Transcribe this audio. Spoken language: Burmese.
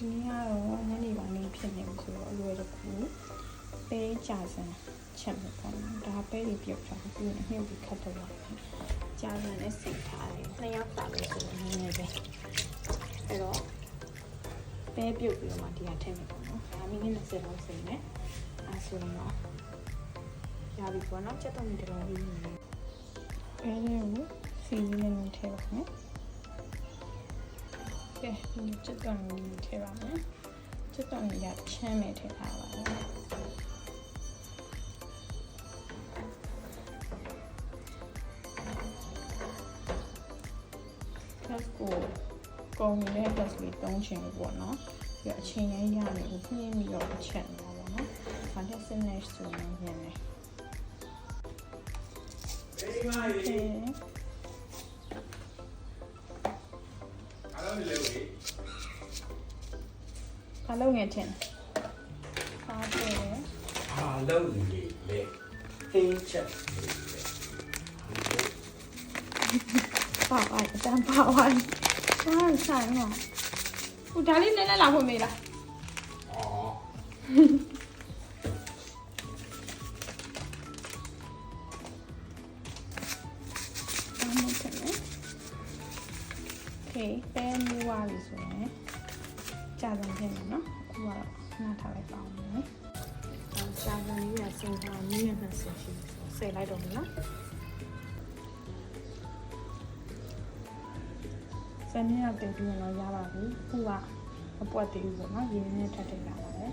ဒီနေ့ကတော့ညနေပိုင်းလေးဖြစ်နေပြီဆိုတော့အလွယ်တကူပဲကြာစံချက်မှာပေါ့နော်ဒါပဲလေးပြုတ်ထားပြီးရင်မြုပ်ပြီးခတ်တော့ပါမယ်ကြာစံနဲ့စိတ်ထားတယ်နှစ်ယောက်ပါလို့ဆိုတော့နည်းနည်းပဲအဲ့တော့ပဲပြုတ်ပြီးတော့မှဒီဟာထည့်မယ်ပေါ့နော်ဒါမိနစ်20လောက်စိတ်နဲ့အဲဆိုရင်တော့ရပြီပေါ့နော်ချက်တော့ဒီတော်လေးနေပဲလေးကိုစီလေးနဲ့ထည့်ပါမယ် ကဲဒီချစ်တုံလေးထည့်ပါမယ်ချစ်တုံလေးကချမ်းမယ်ထည့်ထားပါမယ်ကပ်ကိုကုန်နေတဲ့ကပ်လေးတုံးချင်ပေါ့နော်ပြီးတော့အချိန်ရရမယ်ကိုနှင်းပြီးတော့ချက်နေတာပေါ့နော်။ဘာဖြစ်စနေဆိုရင်ရမယ်။အေးပါ ဘာလုပ်ငယ်ထင်ပါတယ်အားလုံးလေလေဟင်းချက်လေလေပါပါအတန်းပါပါဘာဆိုင်မဟိုဒါလေးနည်းနည်းလာဖွင့်မေးလားအော်ဘာမှမဖြစ် Okay ပဲမူးသွားပြီဆိုရင်ကြာဆုံးဖြစ်မယ်နော်အခုကတော့နှာထားလိုက်ပါအောင်နော်ကြာဆုံးလေးကစင်တာမိနစ်20ရှိဆယ်လိုက်တော့မယ်နော်ဆယ်မိနစ်တည်ပြီးတော့ရပါပြီအခုကအပွက်သေးဘူးပေါ့နော်ရင်းနဲ့ထပ်ထည့်လာပါတယ်